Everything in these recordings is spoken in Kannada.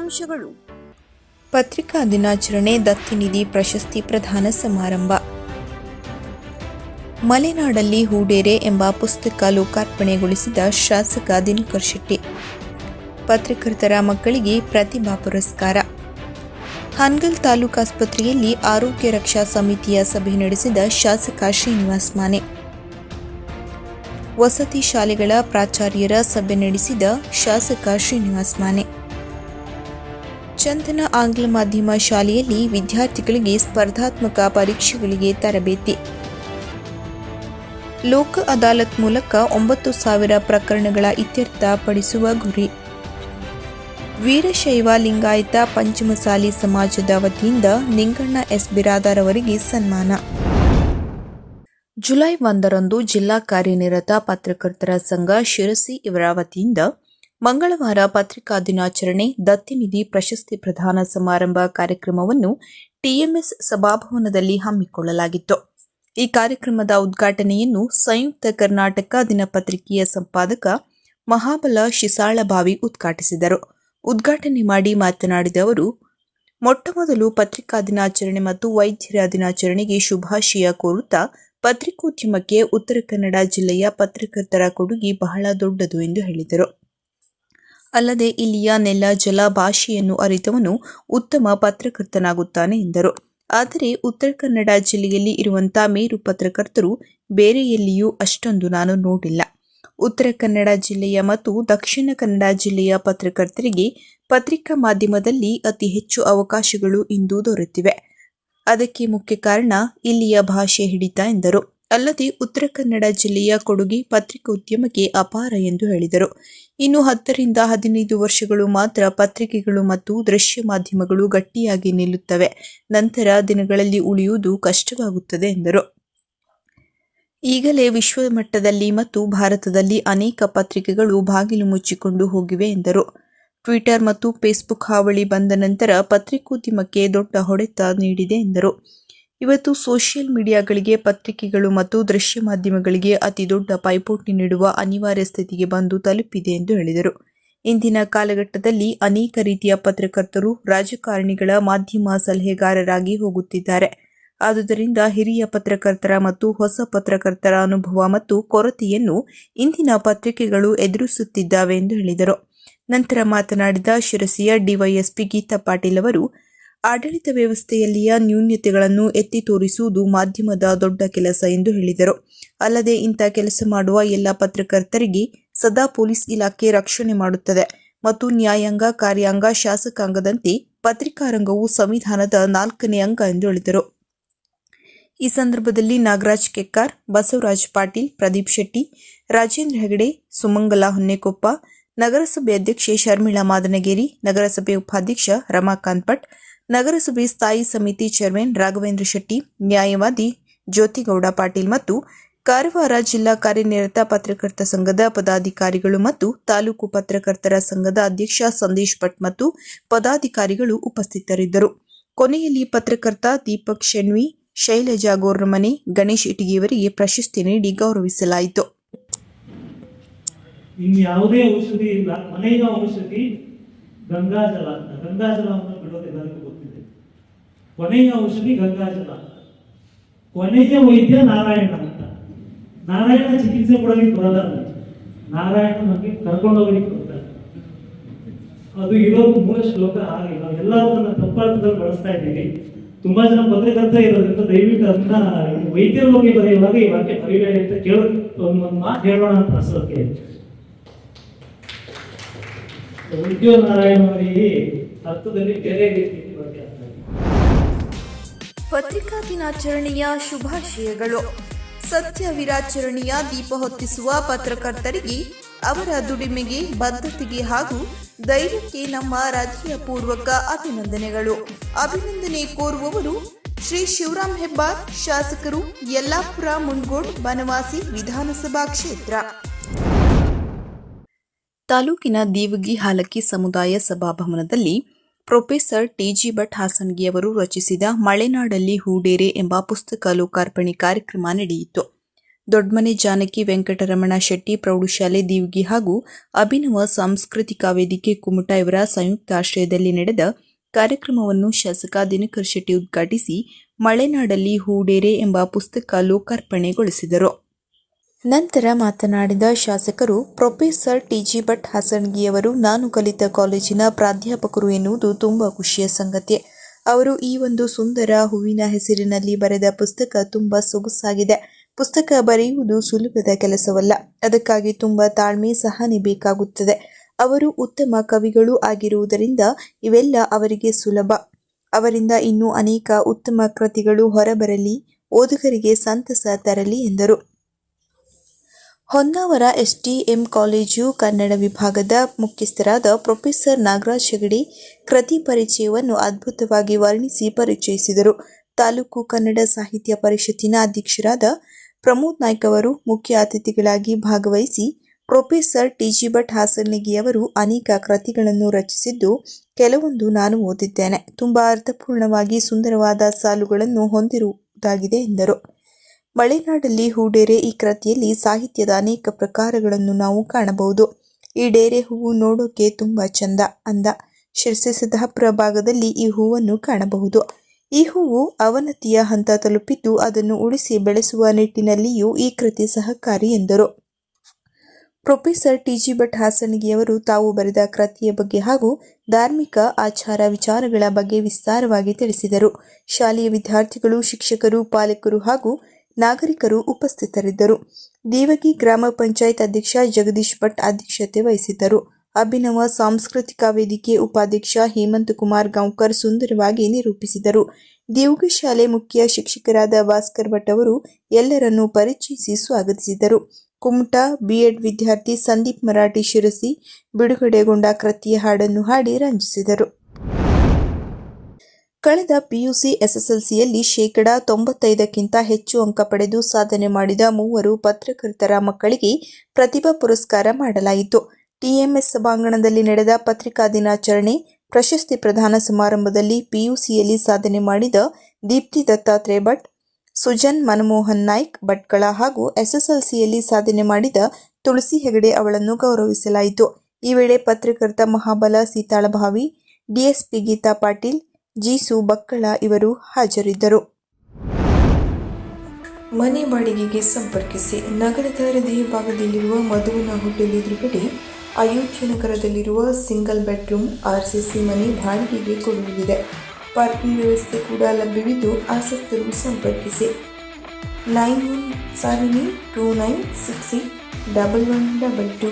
ಮುಖ್ಯಾಂಶಗಳು ಪತ್ರಿಕಾ ದಿನಾಚರಣೆ ದತ್ತಿನಿಧಿ ಪ್ರಶಸ್ತಿ ಪ್ರದಾನ ಸಮಾರಂಭ. ಮಲೆನಾಡಲ್ಲಿ ಹೂಡೇರೆ ಎಂಬ ಪುಸ್ತಕ ಲೋಕಾರ್ಪಣೆಗೊಳಿಸಿದ ಶಾಸಕ ದಿನಕರ್ ಶೆಟ್ಟಿ. ಪತ್ರಕರ್ತರ ಮಕ್ಕಳಿಗೆ ಪ್ರತಿಭಾ ಪುರಸ್ಕಾರ. ಹಾನ್ಗಲ್ ತಾಲೂಕಾಸ್ಪತ್ರೆಯಲ್ಲಿ ಆರೋಗ್ಯ ರಕ್ಷಾ ಸಮಿತಿಯ ಸಭೆ ನಡೆಸಿದ ಶಾಸಕ ಶ್ರೀನಿವಾಸ್ ಮಾನೆ. ವಸತಿ ಶಾಲೆಗಳ ಪ್ರಾಚಾರ್ಯರ ಸಭೆ ನಡೆಸಿದ ಶಾಸಕ ಶ್ರೀನಿವಾಸ್ ಮಾನೆ. ಚಂದನ ಆಂಗ್ಲ ಮಾಧ್ಯಮ ಶಾಲೆಯಲ್ಲಿ ವಿದ್ಯಾರ್ಥಿಗಳಿಗೆ ಸ್ಪರ್ಧಾತ್ಮಕ ಪರೀಕ್ಷೆಗಳಿಗೆ ತರಬೇತಿ. ಲೋಕ ಅದಾಲತ್ ಮೂಲಕ ಒಂಬತ್ತು ಸಾವಿರ ಪ್ರಕರಣಗಳ ಇತ್ಯರ್ಥ ಪಡಿಸುವ ಗುರಿ. ವೀರಶೈವ ಲಿಂಗಾಯತ ಪಂಚಮಸಾಲಿ ಸಮಾಜದ ವತಿಯಿಂದ ನಿಂಗಣ್ಣ ಎಸ್. ಬಿರಾದಾರ್ ಅವರಿಗೆ ಸನ್ಮಾನ. ಜುಲೈ ಒಂದರಂದು ಜಿಲ್ಲಾ ಕಾರ್ಯನಿರತ ಪತ್ರಕರ್ತರ ಸಂಘ ಶಿರಸಿ ಇವರ ವತಿಯಿಂದ ಮಂಗಳವಾರ ಪತ್ರಿಕಾ ದಿನಾಚರಣೆ ದತ್ತಿನಿಧಿ ಪ್ರಶಸ್ತಿ ಪ್ರದಾನ ಸಮಾರಂಭ ಕಾರ್ಯಕ್ರಮವನ್ನು ಟಿಎಂಎಸ್ ಸಭಾಭವನದಲ್ಲಿ ಹಮ್ಮಿಕೊಳ್ಳಲಾಗಿತ್ತು. ಈ ಕಾರ್ಯಕ್ರಮದ ಉದ್ಘಾಟನೆಯನ್ನು ಸಂಯುಕ್ತ ಕರ್ನಾಟಕ ದಿನಪತ್ರಿಕೆಯ ಸಂಪಾದಕ ಮಹಾಬಲ ಶಿಸಾಳಬಾವಿ ಉದ್ಘಾಟಿಸಿದರು. ಉದ್ಘಾಟನೆ ಮಾಡಿ ಮಾತನಾಡಿದ ಅವರು, ಮೊಟ್ಟಮೊದಲು ಪತ್ರಿಕಾ ದಿನಾಚರಣೆ ಮತ್ತು ವೈದ್ಯರ ದಿನಾಚರಣೆಗೆ ಶುಭಾಶಯ ಕೋರುತ್ತಾ ಪತ್ರಿಕೋದ್ಯಮಕ್ಕೆ ಉತ್ತರ ಕನ್ನಡ ಜಿಲ್ಲೆಯ ಪತ್ರಕರ್ತರ ಕೊಡುಗೆ ಬಹಳ ದೊಡ್ಡದು ಎಂದು ಹೇಳಿದರು. ಅಲ್ಲದೆ ಇಲ್ಲಿಯ ನೆಲ, ಜಲ, ಭಾಷೆಯನ್ನು ಅರಿತವನು ಉತ್ತಮ ಪತ್ರಕರ್ತನಾಗುತ್ತಾನೆ ಎಂದರು. ಆದರೆ ಉತ್ತರ ಕನ್ನಡ ಜಿಲ್ಲೆಯಲ್ಲಿ ಇರುವಂತಹ ಮೇರು ಪತ್ರಕರ್ತರು ಬೇರೆ ಎಲ್ಲಿಯೂ ಅಷ್ಟೊಂದು ನಾನು ನೋಡಿಲ್ಲ. ಉತ್ತರ ಕನ್ನಡ ಜಿಲ್ಲೆಯ ಮತ್ತು ದಕ್ಷಿಣ ಕನ್ನಡ ಜಿಲ್ಲೆಯ ಪತ್ರಕರ್ತರಿಗೆ ಪತ್ರಿಕಾ ಮಾಧ್ಯಮದಲ್ಲಿ ಅತಿ ಹೆಚ್ಚು ಅವಕಾಶಗಳು ಇಂದು ದೊರೆತಿವೆ. ಅದಕ್ಕೆ ಮುಖ್ಯ ಕಾರಣ ಇಲ್ಲಿಯ ಭಾಷೆ ಹಿಡಿತ ಎಂದರು. ಅಲ್ಲದೆ ಉತ್ತರ ಕನ್ನಡ ಜಿಲ್ಲೆಯ ಕೊಡುಗೆ ಪತ್ರಿಕೋದ್ಯಮಕ್ಕೆ ಅಪಾರ ಎಂದು ಹೇಳಿದರು. ಇನ್ನು ಹತ್ತರಿಂದ ಹದಿನೈದು ವರ್ಷಗಳು ಮಾತ್ರ ಪತ್ರಿಕೆಗಳು ಮತ್ತು ದೃಶ್ಯ ಮಾಧ್ಯಮಗಳು ಗಟ್ಟಿಯಾಗಿ ನಿಲ್ಲುತ್ತವೆ. ನಂತರ ದಿನಗಳಲ್ಲಿ ಉಳಿಯುವುದು ಕಷ್ಟವಾಗುತ್ತದೆ ಎಂದರು. ಈಗಲೇ ವಿಶ್ವ ಮಟ್ಟದಲ್ಲಿ ಮತ್ತು ಭಾರತದಲ್ಲಿ ಅನೇಕ ಪತ್ರಿಕೆಗಳು ಬಾಗಿಲು ಮುಚ್ಚಿಕೊಂಡು ಹೋಗಿವೆ ಎಂದರು. ಟ್ವಿಟರ್ ಮತ್ತು ಫೇಸ್ಬುಕ್ ಹಾವಳಿ ಬಂದ ನಂತರ ಪತ್ರಿಕೋದ್ಯಮಕ್ಕೆ ದೊಡ್ಡ ಹೊಡೆತ ನೀಡಿದೆ ಎಂದರು. ಇವತ್ತು ಸೋಷಿಯಲ್ ಮೀಡಿಯಾಗಳಿಗೆ ಪತ್ರಿಕೆಗಳು ಮತ್ತು ದೃಶ್ಯ ಮಾಧ್ಯಮಗಳಿಗೆ ಅತಿ ದೊಡ್ಡ ಪೈಪೋಟಿ ನೀಡುವ ಅನಿವಾರ್ಯ ಸ್ಥಿತಿಗೆ ಬಂದು ತಲುಪಿದೆ ಎಂದು ಹೇಳಿದರು. ಇಂದಿನ ಕಾಲಘಟ್ಟದಲ್ಲಿ ಅನೇಕ ರೀತಿಯ ಪತ್ರಕರ್ತರು, ರಾಜಕಾರಣಿಗಳ ಮಾಧ್ಯಮ ಸಲಹೆಗಾರರಾಗಿ ಹೋಗುತ್ತಿದ್ದಾರೆ. ಆದುದರಿಂದ ಹಿರಿಯ ಪತ್ರಕರ್ತರ ಮತ್ತು ಹೊಸ ಪತ್ರಕರ್ತರ ಅನುಭವ ಮತ್ತು ಕೊರತೆಯನ್ನು ಇಂದಿನ ಪತ್ರಿಕೆಗಳು ಎದುರಿಸುತ್ತಿದ್ದಾವೆ ಎಂದು ಹೇಳಿದರು. ನಂತರ ಮಾತನಾಡಿದ ಶಿರಸಿಯ ಡಿವೈಎಸ್ಪಿ ಗೀತಾ ಪಾಟೀಲ್ ಅವರು ಆಡಳಿತ ವ್ಯವಸ್ಥೆಯಲ್ಲಿಯ ನ್ಯೂನ್ಯತೆಗಳನ್ನು ಎತ್ತಿ ತೋರಿಸುವುದು ಮಾಧ್ಯಮದ ದೊಡ್ಡ ಕೆಲಸ ಎಂದು ಹೇಳಿದರು. ಅಲ್ಲದೆ ಇಂಥ ಕೆಲಸ ಮಾಡುವ ಎಲ್ಲ ಪತ್ರಕರ್ತರಿಗೆ ಸದಾ ಪೊಲೀಸ್ ಇಲಾಖೆ ರಕ್ಷಣೆ ಮಾಡುತ್ತದೆ ಮತ್ತು ನ್ಯಾಯಾಂಗ ಕಾರ್ಯಾಂಗ ಶಾಸಕಾಂಗದಂತೆ ಪತ್ರಿಕಾರಂಗವು ಸಂವಿಧಾನದ ನಾಲ್ಕನೇ ಅಂಗ ಎಂದು ಹೇಳಿದರು. ಈ ಸಂದರ್ಭದಲ್ಲಿ ನಾಗರಾಜ್ ಕೆಕ್ಕಾರ್, ಬಸವರಾಜ್ ಪಾಟೀಲ್, ಪ್ರದೀಪ್ ಶೆಟ್ಟಿ, ರಾಜೇಂದ್ರ ಹೆಗಡೆ, ಸುಮಂಗಲ ಹೊನ್ನೆಕೊಪ್ಪ, ನಗರಸಭೆ ಅಧ್ಯಕ್ಷೆ ಶರ್ಮಿಳಾ ಮಾದನಗೇರಿ, ನಗರಸಭೆ ಉಪಾಧ್ಯಕ್ಷ ರಮಾಕಾಂತ್ ಭಟ್ ನಗರಸಭೆ ಸ್ಥಾಯಿ ಸಮಿತಿ ಚೇರ್ಮನ್ ರಾಘವೇಂದ್ರ ಶೆಟ್ಟಿ, ನ್ಯಾಯವಾದಿ ಜ್ಯೋತಿಗೌಡ ಪಾಟೀಲ್ ಮತ್ತು ಕಾರವಾರ ಜಿಲ್ಲಾ ಕಾರ್ಯನಿರತ ಪತ್ರಕರ್ತ ಸಂಘದ ಪದಾಧಿಕಾರಿಗಳು ಮತ್ತು ತಾಲೂಕು ಪತ್ರಕರ್ತರ ಸಂಘದ ಅಧ್ಯಕ್ಷ ಸಂದೇಶ್ ಭಟ್ ಮತ್ತು ಪದಾಧಿಕಾರಿಗಳು ಉಪಸ್ಥಿತರಿದ್ದರು. ಕೊನೆಯಲ್ಲಿ ಪತ್ರಕರ್ತ ದೀಪಕ್ ಶೆಣ್ವಿ, ಶೈಲಜಾ ಗೋರ್ನಮನೆ ಗಣೇಶ್ ಇಟಗಿಯವರಿಗೆ ಪ್ರಶಸ್ತಿ ನೀಡಿ ಗೌರವಿಸಲಾಯಿತು. ಯಾವುದೇ ಔಷಧಿ ಇಲ್ಲ, ಮನೆಯ ಔಷಧಿ ಗಂಗಾಜಲ, ಗಂಗಾಜಲವನ್ನು ಕೊನೆಯ ಔಷಧಿ ಗಂಗಾಜಲ. ಕೊನೆಯ ವೈದ್ಯ ನಾರಾಯಣ ಅಂತ. ನಾರಾಯಣ ಚಿಕಿತ್ಸೆ ಕೊಡೋದಕ್ಕೆ ಬರಲ್ಲ ನಾರಾಯಣ ನಮಗೆ ಕರ್ಕೊಂಡೋಗಿ ಬರ್ತಾರೆ ಅದು ಇರೋದು ಮೂಲ ಶ್ಲೋಕ ಹಾಗೆ. ನಾವು ಎಲ್ಲರೂ ಅದನ್ನ ತಪ್ಪಾರ್ಥದಲ್ಲಿ ಬಳಸ್ತಾ ಇದ್ದೀವಿ. ತುಂಬಾ ಜನ ಪತ್ರಕರ್ತ ಇರೋದ್ರಿಂದ ದಯವಿಟ್ಟು ಅದನ್ನ ವೈದ್ಯರ ಬಗ್ಗೆ ಬರೆಯುವಾಗ ಈ ವಾಕ್ಯ ಬರೀಬೇಡಿ ಅಂತ ಕೇಳೋ ಒಂದು ಮಾತು ಹೇಳೋಣ ಅಂತ ಅನ್ಸೋಕೆ. ವೈದ್ಯ ನಾರಾಯಣ ಅರ್ಥದಲ್ಲಿ ಬೇರೆ ರೀತಿ ಇದೆ ಪತ್ರಿಕಾ ದಿನಾಚರಣೆಯ ಶುಭಾಶಯಗಳು. ಸತ್ಯ ವಿರಾಚರಣೆಯ ದೀಪ ಹೊತ್ತಿಸುವ ಪತ್ರಕರ್ತರಿಗೆ, ಅವರ ದುಡಿಮೆಗೆ, ಬದ್ಧತೆಗೆ ಹಾಗೂ ಧೈರ್ಯಕ್ಕೆ ನಮ್ಮ ರಾಜ್ಯ ಪೂರ್ವಕ ಅಭಿನಂದನೆಗಳು. ಅಭಿನಂದನೆ ಕೋರುವವರು ಶ್ರೀ ಶಿವರಾಮ್ ಹೆಬ್ಬಾರ್, ಶಾಸಕರು ಯಲ್ಲಾಪುರ ಮುಂಡ್ಗೋಡ್ ಬನವಾಸಿ ವಿಧಾನಸಭಾ ಕ್ಷೇತ್ರ. ತಾಲೂಕಿನ ದೇವಗಿ ಹಾಲಕ್ಕಿ ಸಮುದಾಯ ಸಭಾಭವನದಲ್ಲಿ ಪ್ರೊಫೆಸರ್ ಟಿಜಿ ಭಟ್ ಹಾಸನ್ಗಿಯವರು ರಚಿಸಿದ ಮಳೆನಾಡಲ್ಲಿ ಹೂಡೇರೆ ಎಂಬ ಪುಸ್ತಕ ಲೋಕಾರ್ಪಣೆ ಕಾರ್ಯಕ್ರಮ ನಡೆಯಿತು. ದೊಡ್ಮನೆ ಜಾನಕಿ ವೆಂಕಟರಮಣ ಶೆಟ್ಟಿ ಪ್ರೌಢಶಾಲೆ ದೀವ್ಗಿ ಹಾಗೂ ಅಭಿನವ ಸಾಂಸ್ಕೃತಿಕ ವೇದಿಕೆ ಕುಮಟ ಇವರ ಸಂಯುಕ್ತಾಶ್ರಯದಲ್ಲಿ ನಡೆದ ಕಾರ್ಯಕ್ರಮವನ್ನು ಶಾಸಕ ದಿನಕರ್ ಶೆಟ್ಟಿ ಉದ್ಘಾಟಿಸಿ ಮಳೆನಾಡಲ್ಲಿ ಹೂಡೇರೆ ಎಂಬ ಪುಸ್ತಕ ಲೋಕಾರ್ಪಣೆಗೊಳಿಸಿದರು. ನಂತರ ಮಾತನಾಡಿದ ಶಾಸಕರು, ಪ್ರೊಫೆಸರ್ ಟಿಜಿ ಭಟ್ ಹಸನ್ಗಿಯವರು, ನಾನು ಕಲಿತ ಕಾಲೇಜಿನ ಪ್ರಾಧ್ಯಾಪಕರು ಎನ್ನುವುದು ತುಂಬಾ ಖುಷಿಯ ಸಂಗತಿ. ಅವರು ಈ ಒಂದು ಸುಂದರ ಹೂವಿನ ಹೆಸರಿನಲ್ಲಿ ಬರೆದ ಪುಸ್ತಕ ತುಂಬಾ ಸೊಗಸಾಗಿದೆ. ಪುಸ್ತಕ ಬರೆಯುವುದು ಸುಲಭದ ಕೆಲಸವಲ್ಲ, ಅದಕ್ಕಾಗಿ ತುಂಬಾ ತಾಳ್ಮೆ ಸಹನೆ ಬೇಕಾಗುತ್ತದೆ. ಅವರು ಉತ್ತಮ ಕವಿಗಳು ಆಗಿರುವುದರಿಂದ ಇವೆಲ್ಲ ಅವರಿಗೆ ಸುಲಭ. ಅವರಿಂದ ಇನ್ನೂ ಅನೇಕ ಉತ್ತಮ ಕೃತಿಗಳು ಹೊರಬರಲಿ, ಓದುಗರಿಗೆ ಸಂತಸ ತರಲಿ ಎಂದರು. ಹೊನ್ನಾವರ ಎಸ್ಡಿಎಂ ಕಾಲೇಜು ಕನ್ನಡ ವಿಭಾಗದ ಮುಖ್ಯಸ್ಥರಾದ ಪ್ರೊಫೆಸರ್ ನಾಗರಾಜ್ ಹೆಗಡಿ ಕೃತಿ ಪರಿಚಯವನ್ನು ಅದ್ಭುತವಾಗಿ ವರ್ಣಿಸಿ ಪರಿಚಯಿಸಿದರು. ತಾಲೂಕು ಕನ್ನಡ ಸಾಹಿತ್ಯ ಪರಿಷತ್ತಿನ ಅಧ್ಯಕ್ಷರಾದ ಪ್ರಮೋದ್ ನಾಯ್ಕ್ ಅವರು ಮುಖ್ಯ ಅತಿಥಿಗಳಾಗಿ ಭಾಗವಹಿಸಿ ಪ್ರೊಫೆಸರ್ ಟಿಜಿ ಭಟ್ ಹಾಸನಗಿಯವರು ಅನೇಕ ಕೃತಿಗಳನ್ನು ರಚಿಸಿದ್ದು ಕೆಲವೊಂದು ನಾನು ಓದಿದ್ದೇನೆ. ತುಂಬಾ ಅರ್ಥಪೂರ್ಣವಾಗಿ ಸುಂದರವಾದ ಸಾಲುಗಳನ್ನು ಹೊಂದಿರುವುದಾಗಿದೆ ಎಂದರು. ಮಲೆನಾಡಲ್ಲಿ ಹೂಡೇರೆ ಈ ಕೃತಿಯಲ್ಲಿ ಸಾಹಿತ್ಯದ ಅನೇಕ ಪ್ರಕಾರಗಳನ್ನು ನಾವು ಕಾಣಬಹುದು. ಈ ಡೇರೆ ಹೂವು ನೋಡೋಕೆ ತುಂಬ ಚಂದ ಅಂದ. ಶಿರ್ಸಿಸಿದ ಪ್ರಭಾಗದಲ್ಲಿ ಈ ಹೂವನ್ನು ಕಾಣಬಹುದು. ಈ ಹೂವು ಅವನತಿಯ ಹಂತ ತಲುಪಿದ್ದು ಅದನ್ನು ಉಳಿಸಿ ಬೆಳೆಸುವ ನಿಟ್ಟಿನಲ್ಲಿಯೂ ಈ ಕೃತಿ ಸಹಕಾರಿ ಎಂದರು. ಪ್ರೊಫೆಸರ್ ಟಿ ಜಿ ಭಟ್ ಹಾಸನಗಿಯವರು ತಾವು ಬರೆದ ಕೃತಿಯ ಬಗ್ಗೆ ಹಾಗೂ ಧಾರ್ಮಿಕ ಆಚಾರ ವಿಚಾರಗಳ ಬಗ್ಗೆ ವಿಸ್ತಾರವಾಗಿ ತಿಳಿಸಿದರು. ಶಾಲೆಯ ವಿದ್ಯಾರ್ಥಿಗಳು, ಶಿಕ್ಷಕರು, ಪಾಲಕರು ಹಾಗೂ ನಾಗರಿಕರು ಉಪಸ್ಥಿತರಿದ್ದರು. ದೇವಗಿ ಗ್ರಾಮ ಪಂಚಾಯತ್ ಅಧ್ಯಕ್ಷ ಜಗದೀಶ್ ಭಟ್ ಅಧ್ಯಕ್ಷತೆ ವಹಿಸಿದ್ದರು. ಅಭಿನವ ಸಾಂಸ್ಕೃತಿಕ ವೇದಿಕೆ ಉಪಾಧ್ಯಕ್ಷ ಹೇಮಂತ್ ಕುಮಾರ್ ಗಾಂವ್ಕರ್ ಸುಂದರವಾಗಿ ನಿರೂಪಿಸಿದರು. ದೇವಗಿ ಶಾಲೆ ಮುಖ್ಯ ಶಿಕ್ಷಕರಾದ ಭಾಸ್ಕರ್ ಭಟ್ ಅವರು ಎಲ್ಲರನ್ನೂ ಪರಿಚಯಿಸಿ ಸ್ವಾಗತಿಸಿದರು. ಕುಮಟ ಬಿಎಡ್ ವಿದ್ಯಾರ್ಥಿ ಸಂದೀಪ್ ಮರಾಠಿ ಶಿರಸಿ, ಬಿಡುಗಡೆಗೊಂಡ ಕೃತಿಯ ಹಾಡನ್ನು ಹಾಡಿ ರಂಜಿಸಿದರು. ಕಳೆದ ಪಿಯುಸಿ ಎಸ್ಎಸ್ಎಲ್ಸಿಯಲ್ಲಿ ಶೇಕಡಾ ತೊಂಬತ್ತೈದಕ್ಕಿಂತ ಹೆಚ್ಚು ಅಂಕ ಪಡೆದು ಸಾಧನೆ ಮಾಡಿದ ಮೂವರು ಪತ್ರಕರ್ತರ ಮಕ್ಕಳಿಗೆ ಪ್ರತಿಭಾ ಪುರಸ್ಕಾರ ಮಾಡಲಾಯಿತು. ಟಿಎಂಎಸ್ ಸಭಾಂಗಣದಲ್ಲಿ ನಡೆದ ಪತ್ರಿಕಾ ದಿನಾಚರಣೆ, ಪ್ರಶಸ್ತಿ ಪ್ರದಾನ ಸಮಾರಂಭದಲ್ಲಿ ಪಿಯುಸಿಯಲ್ಲಿ ಸಾಧನೆ ಮಾಡಿದ ದೀಪ್ತಿ ದತ್ತಾತ್ರೇಯ ಭಟ್ ಸುಜನ್ ಮನಮೋಹನ್ ನಾಯ್ಕ್ ಭಟ್ಕಳ ಹಾಗೂ ಎಸ್ಎಸ್ಎಲ್ಸಿಯಲ್ಲಿ ಸಾಧನೆ ಮಾಡಿದ ತುಳಸಿ ಹೆಗಡೆ ಅವಳನ್ನು ಗೌರವಿಸಲಾಯಿತು. ಈ ವೇಳೆ ಪತ್ರಕರ್ತ ಮಹಾಬಲ ಸೀತಾಳಭಾವಿ, ಡಿಎಸ್ಪಿ ಗೀತಾ ಪಾಟೀಲ್ ಜೀಸು ಬಕ್ಕಳ ಇವರು ಹಾಜರಿದ್ದರು. ಮನೆ ಬಾಡಿಗೆಗೆ ಸಂಪರ್ಕಿಸಿ ನಗರದ ಹೃದಯ ಭಾಗದಲ್ಲಿರುವ ಮಧುವನ ಹೋಟೆಲ್ ಎದುರುಗಡೆ ಅಯೋಧ್ಯ ನಗರದಲ್ಲಿರುವ ಸಿಂಗಲ್ ಬೆಡ್ರೂಮ್ ಆರ್ಸಿಸಿ ಮನೆ ಬಾಡಿಗೆಗೆ ಕೊಡುವುದಿದೆ ಪಾರ್ಕಿಂಗ್ ವ್ಯವಸ್ಥೆ ಕೂಡ ಲಭ್ಯವಿದ್ದು ಆಸಕ್ತರು ಸಂಪರ್ಕಿಸಿ. Nine one seven two nine six eight double one double two.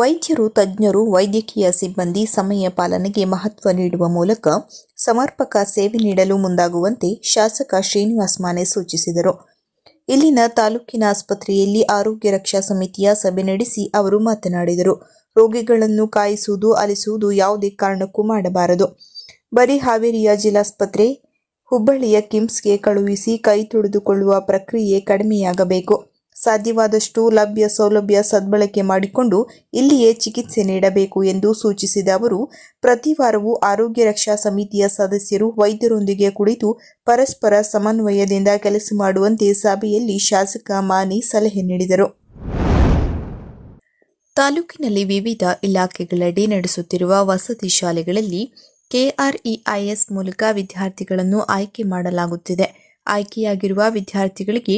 ವೈದ್ಯರು, ತಜ್ಞರು, ವೈದ್ಯಕೀಯ ಸಿಬ್ಬಂದಿ ಸಮಯ ಪಾಲನೆಗೆ ಮಹತ್ವ ನೀಡುವ ಮೂಲಕ ಸಮರ್ಪಕ ಸೇವೆ ನೀಡಲು ಮುಂದಾಗುವಂತೆ ಶಾಸಕ ಶ್ರೀನಿವಾಸ್ ಮಾನೆ ಸೂಚಿಸಿದರು. ಇಲ್ಲಿನ ತಾಲೂಕಿನ ಆಸ್ಪತ್ರೆಯಲ್ಲಿ ಆರೋಗ್ಯ ರಕ್ಷಾ ಸಮಿತಿಯ ಸಭೆ ನಡೆಸಿ ಅವರು ಮಾತನಾಡಿದರು. ರೋಗಿಗಳನ್ನು ಕಾಯಿಸುವುದು, ಅಲಿಸುವುದು ಯಾವುದೇ ಕಾರಣಕ್ಕೂ ಮಾಡಬಾರದು. ಬರೀ ಹಾವೇರಿಯ ಜಿಲ್ಲಾಸ್ಪತ್ರೆ, ಹುಬ್ಬಳ್ಳಿಯ ಕಿಮ್ಸ್ಗೆ ಕಳುಹಿಸಿ ಕೈ ತೊಳೆದುಕೊಳ್ಳುವ ಪ್ರಕ್ರಿಯೆ ಕಡಿಮೆಯಾಗಬೇಕು. ಸಾಧ್ಯವಾದಷ್ಟು ಲಭ್ಯ ಸೌಲಭ್ಯ ಸದ್ಬಳಕೆ ಮಾಡಿಕೊಂಡು ಇಲ್ಲಿಯೇ ಚಿಕಿತ್ಸೆ ನೀಡಬೇಕು ಎಂದು ಸೂಚಿಸಿದ ಅವರು, ಪ್ರತಿ ವಾರವೂ ಆರೋಗ್ಯ ರಕ್ಷಾ ಸಮಿತಿಯ ಸದಸ್ಯರು ವೈದ್ಯರೊಂದಿಗೆ ಕುಳಿತು ಪರಸ್ಪರ ಸಮನ್ವಯದಿಂದ ಕೆಲಸ ಮಾಡುವಂತೆ ಸಭೆಯಲ್ಲಿ ಶಾಸಕ ಮಾನಿ ಸಲಹೆ ನೀಡಿದರು. ತಾಲೂಕಿನಲ್ಲಿ ವಿವಿಧ ಇಲಾಖೆಗಳಡಿ ನಡೆಸುತ್ತಿರುವ ವಸತಿ ಶಾಲೆಗಳಲ್ಲಿ ಕೆಆರ್ಇಐಎಸ್ ಮೂಲಕ ವಿದ್ಯಾರ್ಥಿಗಳನ್ನು ಆಯ್ಕೆ ಮಾಡಲಾಗುತ್ತಿದೆ. ಆಯ್ಕೆಯಾಗಿರುವ ವಿದ್ಯಾರ್ಥಿಗಳಿಗೆ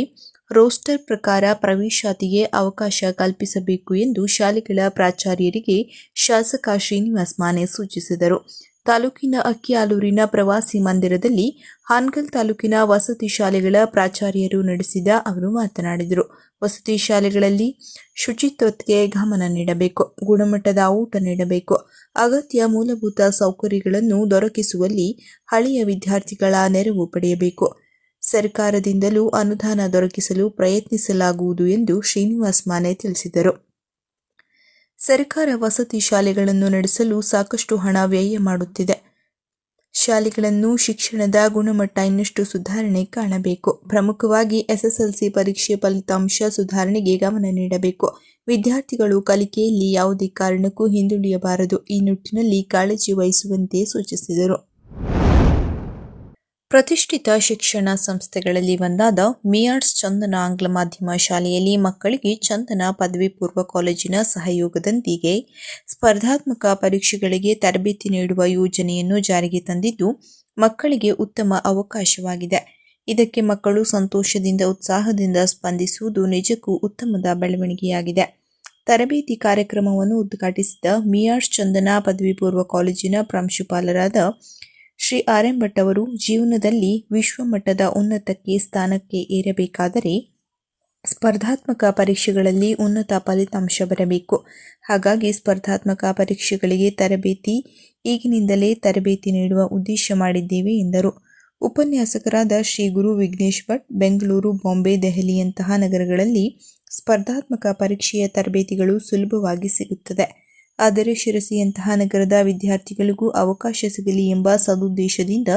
ರೋಸ್ಟರ್ ಪ್ರಕಾರ ಪ್ರವೇಶಾತಿಗೆ ಅವಕಾಶ ಕಲ್ಪಿಸಬೇಕು ಎಂದು ಶಾಲೆಗಳ ಪ್ರಾಚಾರ್ಯರಿಗೆ ಶಾಸಕ ಶ್ರೀನಿವಾಸ್ ಮಾನೆ ಸೂಚಿಸಿದರು. ತಾಲೂಕಿನ ಅಕ್ಕಿಯಾಲೂರಿನ ಪ್ರವಾಸಿ ಮಂದಿರದಲ್ಲಿ ಹಾನ್ಗಲ್ ತಾಲೂಕಿನ ವಸತಿ ಶಾಲೆಗಳ ಪ್ರಾಚಾರ್ಯರು ನಡೆಸಿದ ಅವರು ಮಾತನಾಡಿದರು. ವಸತಿ ಶಾಲೆಗಳಲ್ಲಿ ಶುಚಿತ್ವಕ್ಕೆ ಗಮನ ನೀಡಬೇಕು, ಗುಣಮಟ್ಟದ ಊಟ ನೀಡಬೇಕು. ಅಗತ್ಯ ಮೂಲಭೂತ ಸೌಕರ್ಯಗಳನ್ನು ದೊರಕಿಸುವಲ್ಲಿ ಹಳೆಯ ವಿದ್ಯಾರ್ಥಿಗಳ ನೆರವು ಪಡೆಯಬೇಕು. ಸರ್ಕಾರದಿಂದಲೂ ಅನುದಾನ ದೊರಕಿಸಲು ಪ್ರಯತ್ನಿಸಲಾಗುವುದು ಎಂದು ಶ್ರೀನಿವಾಸ್ ಮಾನೆ ತಿಳಿಸಿದರು. ಸರ್ಕಾರ ವಸತಿ ಶಾಲೆಗಳನ್ನು ನಡೆಸಲು ಸಾಕಷ್ಟು ಹಣ ವ್ಯಯ ಮಾಡುತ್ತಿದೆ. ಶಾಲೆಗಳನ್ನು ಶಿಕ್ಷಣದ ಗುಣಮಟ್ಟ ಇನ್ನಷ್ಟು ಸುಧಾರಣೆ ಕಾಣಬೇಕು. ಪ್ರಮುಖವಾಗಿ ಎಸ್ಎಸ್ಎಲ್ಸಿ ಪರೀಕ್ಷೆ ಫಲಿತಾಂಶ ಸುಧಾರಣೆಗೆ ಗಮನ ನೀಡಬೇಕು. ವಿದ್ಯಾರ್ಥಿಗಳು ಕಲಿಕೆಯಲ್ಲಿ ಯಾವುದೇ ಕಾರಣಕ್ಕೂ ಹಿಂದುಳಿಯಬಾರದು. ಈ ನಿಟ್ಟಿನಲ್ಲಿ ಕಾಳಜಿ ವಹಿಸುವಂತೆ ಸೂಚಿಸಿದರು. ಪ್ರತಿಷ್ಠಿತ ಶಿಕ್ಷಣ ಸಂಸ್ಥೆಗಳಲ್ಲಿ ಒಂದಾದ ಮಿಯಾರ್ಸ್ ಚಂದನ ಆಂಗ್ಲ ಮಾಧ್ಯಮ ಶಾಲೆಯಲ್ಲಿ ಮಕ್ಕಳಿಗೆ ಚಂದನ ಪದವಿ ಪೂರ್ವ ಕಾಲೇಜಿನ ಸಹಯೋಗದೊಂದಿಗೆ ಸ್ಪರ್ಧಾತ್ಮಕ ಪರೀಕ್ಷೆಗಳಿಗೆ ತರಬೇತಿ ನೀಡುವ ಯೋಜನೆಯನ್ನು ಜಾರಿಗೆ ತಂದಿದ್ದು, ಮಕ್ಕಳಿಗೆ ಉತ್ತಮ ಅವಕಾಶವಾಗಿದೆ. ಇದಕ್ಕೆ ಮಕ್ಕಳು ಸಂತೋಷದಿಂದ, ಉತ್ಸಾಹದಿಂದ ಸ್ಪಂದಿಸುವುದು ನಿಜಕ್ಕೂ ಉತ್ತಮದ ಬೆಳವಣಿಗೆಯಾಗಿದೆ. ತರಬೇತಿ ಕಾರ್ಯಕ್ರಮವನ್ನು ಉದ್ಘಾಟಿಸಿದ ಮಿಯಾರ್ಸ್ ಚಂದನ ಪದವಿ ಪೂರ್ವ ಕಾಲೇಜಿನ ಪ್ರಾಂಶುಪಾಲರಾದ ಶ್ರೀ ಆರ್ ಎಂ ಭಟ್ ಅವರು ಜೀವನದಲ್ಲಿ ವಿಶ್ವಮಟ್ಟದ ಉನ್ನತಕ್ಕೆ ಸ್ಥಾನಕ್ಕೆ ಏರಬೇಕಾದರೆ ಸ್ಪರ್ಧಾತ್ಮಕ ಪರೀಕ್ಷೆಗಳಲ್ಲಿ ಉನ್ನತ ಫಲಿತಾಂಶ ಬರಬೇಕು. ಹಾಗಾಗಿ ಸ್ಪರ್ಧಾತ್ಮಕ ಪರೀಕ್ಷೆಗಳಿಗೆ ತರಬೇತಿ, ಈಗಿನಿಂದಲೇ ತರಬೇತಿ ನೀಡುವ ಉದ್ದೇಶ ಮಾಡಿದ್ದೇವೆ ಎಂದರು. ಉಪನ್ಯಾಸಕರಾದ ಶ್ರೀ ಗುರು ವಿಘ್ನೇಶ್ ಭಟ್, ಬೆಂಗಳೂರು, ಬಾಂಬೆ, ದೆಹಲಿಯಂತಹ ನಗರಗಳಲ್ಲಿ ಸ್ಪರ್ಧಾತ್ಮಕ ಪರೀಕ್ಷೆಯ ತರಬೇತಿಗಳು ಸುಲಭವಾಗಿ ಸಿಗುತ್ತದೆ. ಆದರೆ ಶಿರಸಿಯಂತಹ ನಗರದ ವಿದ್ಯಾರ್ಥಿಗಳಿಗೂ ಅವಕಾಶ ಸಿಗಲಿ ಎಂಬ ಸದುದ್ದೇಶದಿಂದ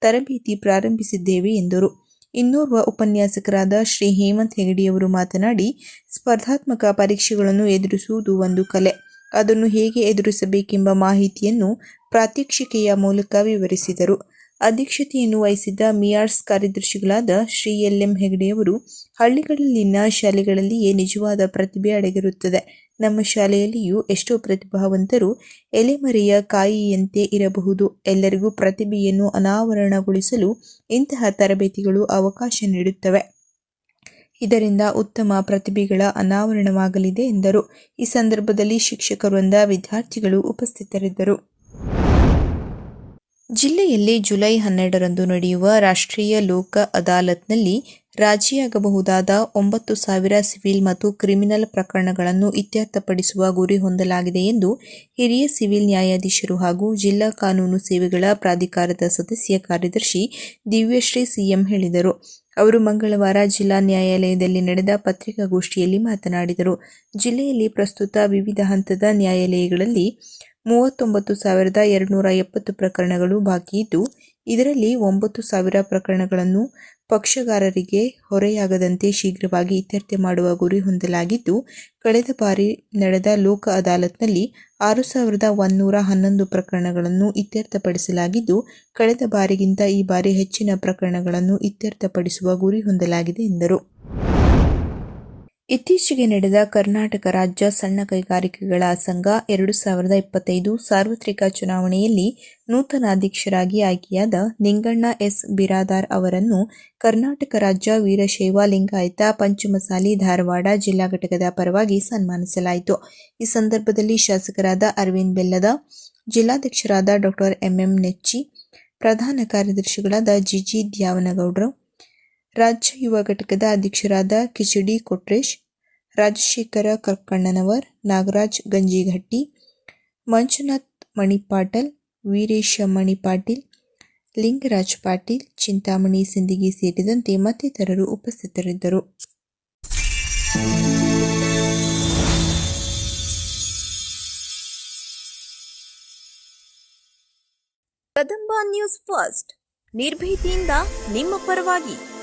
ತರಬೇತಿ ಪ್ರಾರಂಭಿಸಿದ್ದೇವೆ ಎಂದರು. ಇನ್ನೋರ್ವ ಉಪನ್ಯಾಸಕರಾದ ಶ್ರೀ ಹೇಮಂತ್ ಹೆಗಡಿಯವರು ಮಾತನಾಡಿ, ಸ್ಪರ್ಧಾತ್ಮಕ ಪರೀಕ್ಷೆಗಳನ್ನು ಎದುರಿಸುವುದು ಒಂದು ಕಲೆ. ಅದನ್ನು ಹೇಗೆ ಎದುರಿಸಬೇಕೆಂಬ ಮಾಹಿತಿಯನ್ನು ಪ್ರಾತ್ಯಕ್ಷಿಕೆಯ ಮೂಲಕ ವಿವರಿಸಿದರು. ಅಧ್ಯಕ್ಷತೆಯನ್ನು ವಹಿಸಿದ್ದ ಮಿಯಾರ್ಸ್ ಕಾರ್ಯದರ್ಶಿಗಳಾದ ಶ್ರೀ ಎಲ್ ಎಂ ಹೆಗಡೆಯವರು ಹಳ್ಳಿಗಳಲ್ಲಿನ ಶಾಲೆಗಳಲ್ಲಿಯೇ ನಿಜವಾದ ಪ್ರತಿಭೆ ಅಡಗಿರುತ್ತದೆ. ನಮ್ಮ ಶಾಲೆಯಲ್ಲಿಯೂ ಎಷ್ಟೋ ಪ್ರತಿಭಾವಂತರು ಎಲೆಮರೆಯ ಕಾಯಿಯಂತೆ ಇರಬಹುದು. ಎಲ್ಲರಿಗೂ ಪ್ರತಿಭೆಯನ್ನು ಅನಾವರಣಗೊಳಿಸಲು ಇಂತಹ ತರಬೇತಿಗಳು ಅವಕಾಶ ನೀಡುತ್ತವೆ. ಇದರಿಂದ ಉತ್ತಮ ಪ್ರತಿಭೆಗಳ ಅನಾವರಣವಾಗಲಿದೆ ಎಂದರು. ಈ ಸಂದರ್ಭದಲ್ಲಿ ಶಿಕ್ಷಕರೊಂದ ವಿದ್ಯಾರ್ಥಿಗಳು ಉಪಸ್ಥಿತರಿದ್ದರು. ಜಿಲ್ಲೆಯಲ್ಲಿ ಜುಲೈ ಹನ್ನೆರಡರಂದು ನಡೆಯುವ ರಾಷ್ಟ್ರೀಯ ಲೋಕ ಅದಾಲತ್ನಲ್ಲಿ ರಾಜಿಯಾಗಬಹುದಾದ ಒಂಬತ್ತು ಸಾವಿರ ಸಿವಿಲ್ ಮತ್ತು ಕ್ರಿಮಿನಲ್ ಪ್ರಕರಣಗಳನ್ನು ಇತ್ಯರ್ಥಪಡಿಸುವ ಗುರಿ ಹೊಂದಲಾಗಿದೆ ಎಂದು ಹಿರಿಯ ಸಿವಿಲ್ ನ್ಯಾಯಾಧೀಶರು ಹಾಗೂ ಜಿಲ್ಲಾ ಕಾನೂನು ಸೇವೆಗಳ ಪ್ರಾಧಿಕಾರದ ಸದಸ್ಯ ಕಾರ್ಯದರ್ಶಿ ದಿವ್ಯಶ್ರೀ ಸಿಎಂ ಹೇಳಿದರು. ಅವರು ಮಂಗಳವಾರ ಜಿಲ್ಲಾ ನ್ಯಾಯಾಲಯದಲ್ಲಿ ನಡೆದ ಪತ್ರಿಕಾಗೋಷ್ಠಿಯಲ್ಲಿ ಮಾತನಾಡಿದರು. ಜಿಲ್ಲೆಯಲ್ಲಿ ಪ್ರಸ್ತುತ ವಿವಿಧ ಹಂತದ ನ್ಯಾಯಾಲಯಗಳಲ್ಲಿ ಮೂವತ್ತೊಂಬತ್ತು ಸಾವಿರದ ಎರಡುನೂರ ಎಪ್ಪತ್ತು ಪ್ರಕರಣಗಳು ಬಾಕಿಯಿದ್ದು ಇದರಲ್ಲಿ ಒಂಬತ್ತು ಸಾವಿರ ಪ್ರಕರಣಗಳನ್ನು ಪಕ್ಷಗಾರರಿಗೆ ಹೊರೆಯಾಗದಂತೆ ಶೀಘ್ರವಾಗಿ ಇತ್ಯರ್ಥ ಮಾಡುವ ಗುರಿ ಹೊಂದಲಾಗಿದ್ದು, ಕಳೆದ ಬಾರಿ ನಡೆದ ಲೋಕ ಅದಾಲತ್ನಲ್ಲಿ ಆರು ಸಾವಿರದ ಒನ್ನೂರ ಹನ್ನೊಂದು ಪ್ರಕರಣಗಳನ್ನು ಇತ್ಯರ್ಥಪಡಿಸಲಾಗಿದ್ದು, ಕಳೆದ ಬಾರಿಗಿಂತ ಈ ಬಾರಿ ಹೆಚ್ಚಿನ ಪ್ರಕರಣಗಳನ್ನು ಇತ್ಯರ್ಥಪಡಿಸುವ ಗುರಿ ಹೊಂದಲಾಗಿದೆ ಎಂದರು. ಇತ್ತೀಚೆಗೆ ನಡೆದ ಕರ್ನಾಟಕ ರಾಜ್ಯ ಸಣ್ಣ ಕೈಗಾರಿಕೆಗಳ ಸಂಘ ಎರಡು ಸಾವಿರದ ಇಪ್ಪತ್ತೈದು ಸಾರ್ವತ್ರಿಕ ಚುನಾವಣೆಯಲ್ಲಿ ನೂತನ ಅಧ್ಯಕ್ಷರಾಗಿ ಆಯ್ಕೆಯಾದ ನಿಂಗಣ್ಣ ಎಸ್. ಬಿರಾದಾರ್ ಅವರನ್ನು ಕರ್ನಾಟಕ ರಾಜ್ಯ ವೀರಶೈವ ಲಿಂಗಾಯತ ಪಂಚಮಸಾಲಿ ಧಾರವಾಡ ಜಿಲ್ಲಾ ಘಟಕದ ಪರವಾಗಿ ಸನ್ಮಾನಿಸಲಾಯಿತು. ಈ ಸಂದರ್ಭದಲ್ಲಿ ಶಾಸಕರಾದ ಅರವಿಂದ್ ಬೆಲ್ಲದ, ಜಿಲ್ಲಾಧ್ಯಕ್ಷರಾದ ಡಾಕ್ಟರ್ ಎಂಎಂ ನೆಚ್ಚಿ, ಪ್ರಧಾನ ಕಾರ್ಯದರ್ಶಿಗಳಾದ ಜಿಜಿ ದ್ಯಾವನಗೌಡರು ರಾಜ್ಯ ಯುವ ಘಟಕದ ಅಧ್ಯಕ್ಷರಾದ ಕಿಚಡಿ ಕೊಟ್ರೇಶ್, ರಾಜಶೇಖರ ಕರ್ಕಣ್ಣನವರ್, ನಾಗರಾಜ್ ಗಂಜಿಘಟ್ಟಿ ಮಂಜುನಾಥ್ ಮಣಿಪಾಟಲ್, ವೀರೇಶ ಮಣಿಪಾಟೀಲ್, ಲಿಂಗರಾಜ್ ಪಾಟೀಲ್, ಚಿಂತಾಮಣಿ ಸಿಂದಿಗಿ ಸೇರಿದಂತೆ ಮತ್ತಿತರರು ಉಪಸ್ಥಿತರಿದ್ದರು. Kadamba news first. ನಿರ್ಭೀತಿಯಿಂದ ನಿಮ್ಮ ಪರವಾಗಿ